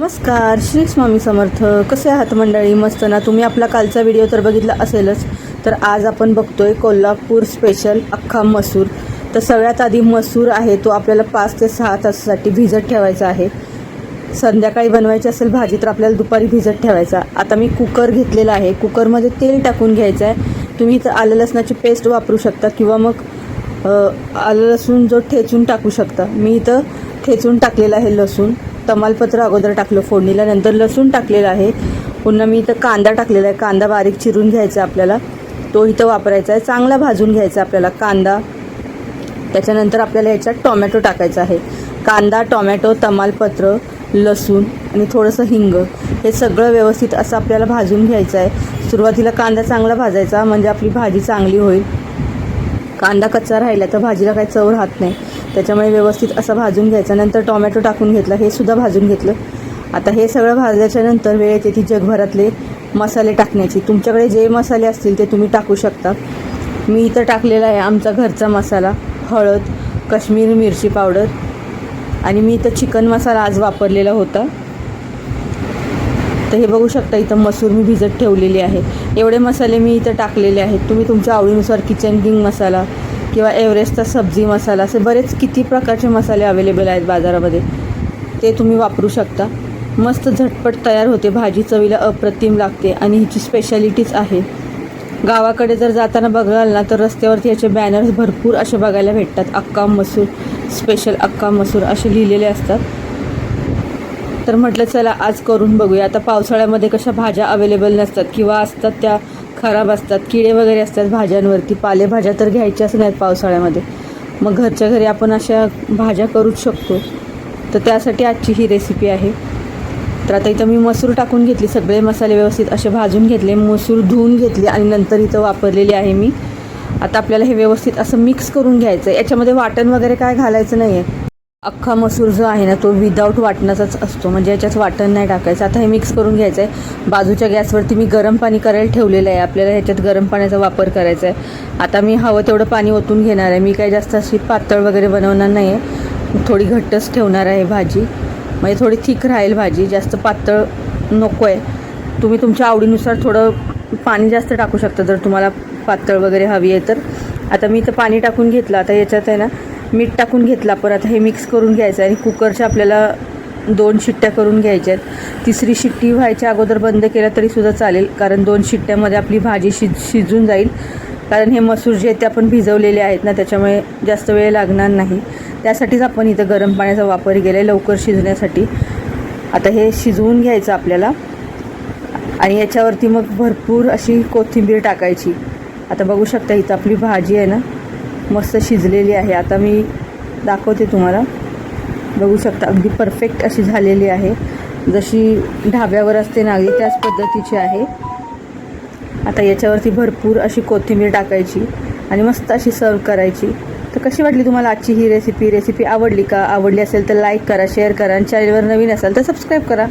नमस्कार श्री स्वामी समर्थ. कसे आहात मंडळी? मस्त ना? तुम्ही आपला कालचा व्हिडिओ तर बघितला असेलच. तर आज आपण बघतोय कोल्हापूर स्पेशल अख्खा मसूर. तर सगळ्यात आधी मसूर आहे तो आपल्याला पाच ते सहा तासासाठी भिजत ठेवायचा आहे. संध्याकाळी बनवायची असेल भाजी तर आपल्याला दुपारी भिजत ठेवायचा. आता मी कुकर घेतलेला आहे. कुकरमध्ये तेल टाकून घ्यायचं आहे तुम्ही तर आलं लसणाची पेस्ट वापरू शकता किंवा मग आलं लसूण जो ठेचून टाकू शकता. मी इथं ठेचून टाकलेलं आहे लसूण. तमालपत्र अगोदर टाकलं फोडणीला. नंतर लसूण टाकलेलं आहे. पुन्हा मी इथं कांदा टाकलेला आहे. कांदा बारीक चिरून घ्यायचा आहे आपल्याला. तो इथं वापरायचा आहे. चांगला भाजून घ्यायचा आपल्याला कांदा. त्याच्यानंतर आपल्याला याच्यात टोमॅटो टाकायचा आहे. कांदा टोमॅटो तमालपत्र लसूण आणि थोडंसं हिंग हे सगळं व्यवस्थित असं आपल्याला भाजून घ्यायचं आहे. सुरुवातीला कांदा चांगला भाजायचा. म्हणजे आपली भाजी चांगली होईल. कांदा कच्चा राहिला तर भाजीला काही चव राहत नाही. त्याच्यामुळे व्यवस्थित असं भाजून घ्यायचं. नंतर टोमॅटो टाकून घेतला. हे सुद्धा भाजून घेतलं. आता हे सगळं भाजल्याच्यानंतर वेळ येते ती जगभरातले मसाले टाकण्याची. तुमच्याकडे जे मसाले असतील ते तुम्ही टाकू शकता. मी इथं टाकलेला आहे आमचा घरचा मसाला. हळद काश्मीरी मिरची पावडर. आणि मी इथं चिकन मसाला आज वापरलेला होता. तर हे बघू शकता इथं मसूर मी भिजत ठेवलेली आहे. एवढे मसाले मी इथं टाकलेले आहेत. तुम्ही तुमच्या आवडीनुसार किचन किंग मसाला किंवा एव्हरेस्टचा सब्जी मसाला असे बरेच किती प्रकारचे मसाले अवेलेबल आहेत बाजारामध्ये. ते तुम्ही वापरू शकता. मस्त झटपट तयार होते. भाजी चवीला अप्रतिम लागते आणि हिची स्पेशालिटीच आहे. गावाकडे जर जाताना बघाल ना तर रस्त्यावरती याचे बॅनर्स भरपूर असे बघायला भेटतात. अक्का मसूर स्पेशल अक्का मसूर असे लिहिलेले असतात. तर म्हटलं चला आज करून बघूया. आता पावसाळ्यामध्ये कशा भाज्या अवेलेबल नसतात किंवा असतात त्या खराब असतात किडे वगैरे असतात भाज्यांवरती पालेभाज्या तर घ्यायच्याच नाहीत पावसाळ्यामध्ये. मग घरच्या घरी आपण अशा भाज्या करूच शकतो. तर त्यासाठी आजची ही रेसिपी आहे. तर आता इथं मी मसूर टाकून घेतली सगळे मसाले व्यवस्थित असे भाजून घेतले मसूर धुवून घेतली आणि नंतर इथं वापरलेली आहे मी. आता आपल्याला हे व्यवस्थित असं मिक्स करून घ्यायचं आहे याच्यामध्ये वाटण वगैरे काय घालायचं नाही आहे अख्खा मसूर जो आहे ना तो विदाऊट वाटणाचाच असतो. म्हणजे याच्यात वाटण नाही टाकायचं. आता हे मिक्स करून घ्यायचं आहे बाजूच्या गॅसवरती मी गरम पाणी करायला ठेवलेलं आहे. आपल्याला ह्याच्यात गरम पाण्याचा वापर करायचा आहे आता मी हवं तेवढं पाणी ओतून घेणार आहे. मी काही जास्त अशी पातळ वगैरे बनवणार नाही आहे थोडी घट्टच ठेवणार आहे भाजी. म्हणजे थोडी थिक राहील भाजी. जास्त पातळ नको आहे तुम्ही तुमच्या आवडीनुसार थोडं पाणी जास्त टाकू शकता जर तुम्हाला पातळ वगैरे हवी आहे तर. आता मी इथं पाणी टाकून घेतलं. आता याच्यात आहे ना मीठ टाकून घेतला परत आता हे मिक्स करून घ्यायचं आहे आणि कुकरच्या आपल्याला दोन शिट्ट्या करून घ्यायच्या आहेत. तिसरी शिट्टी व्हायच्या अगोदर बंद केला तरीसुद्धा चालेल कारण दोन शिट्ट्यामध्ये आपली भाजी शिज शिजून जाईल. कारण हे मसूर जे आहेत ते आपण भिजवलेले आहेत ना त्याच्यामुळे जास्त वेळ लागणार नाही. त्यासाठीच आपण इथं गरम पाण्याचा वापर केला आहे लवकर शिजण्यासाठी. आता हे शिजवून घ्यायचं आपल्याला. आणि याच्यावरती मग भरपूर अशी कोथिंबीर टाकायची. आता बघू शकता इथं आपली भाजी आहे ना मस्त शिजलेली आहे. आता मी दाखवते तुम्हाला. बघू शकता अगदी परफेक्ट अशी झालेली आहे. जशी ढाब्यावर असते ना अगदी त्याच पद्धतीची आहे. आता याच्यावरती भरपूर अशी कोथिंबीर टाकायची आणि मस्त अशी सर्व करायची. तर कशी वाटली तुम्हाला आजची ही रेसिपी रेसिपी आवडली का? आवडली असेल तर लाईक करा शेअर करा आणि चॅनलवर नवीन असाल तर सबस्क्राईब करा.